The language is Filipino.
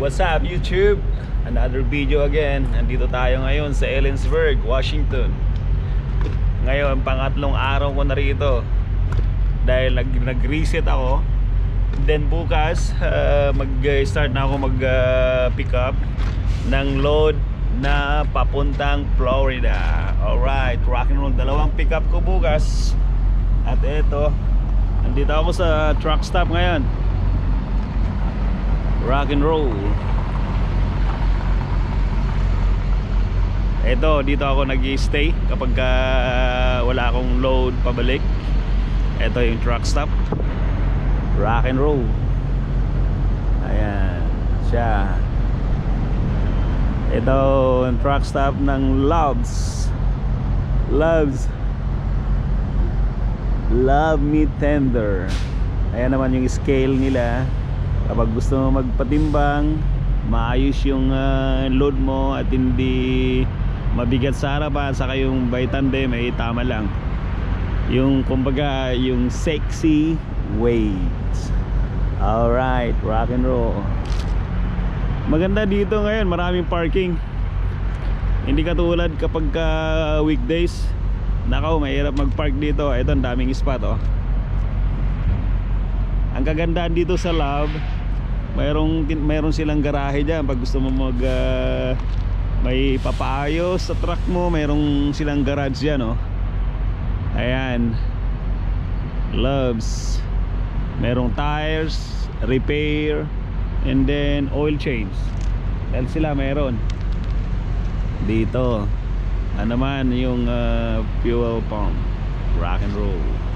what's up YouTube? Another video again. Nandito tayo ngayon sa Ellensburg, Washington. Ngayon, pangatlong araw ko na rito. Dahil nag nag-reset ako. Then bukas, uh, mag-start na ako mag-pick up ng load na papuntang Florida. Alright, rock and roll. Dalawang pick up ko bukas. At eto, andito ako sa truck stop ngayon rock and roll. Ito, dito ako nag stay kapag ah, wala akong load pabalik. Ito yung truck stop. Rock and roll. Ayan, siya. Ito, yung truck stop ng Loves. Loves. Love Me Tender. Ayan naman yung scale nila kapag gusto mo magpatimbang maayos yung ah, load mo at hindi mabigat sa harapan saka yung by tandem ay tama lang. Yung kumbaga yung sexy weight alright rock and roll. Maganda dito ngayon maraming parking. Hindi katulad kapag ka weekdays. Nakaw mahirap mag park dito. Ito ang daming spot oh. Ang kagandahan dito sa lab mayroong mayroon silang garahe diyan pag gusto mo mag ah, may papaayos sa truck mo mayroong silang garage diyan oh. Ayan. Loves merong tires repair and then oil change. Dahil sila meron dito. Ano naman yung ah, fuel pump. Rock and roll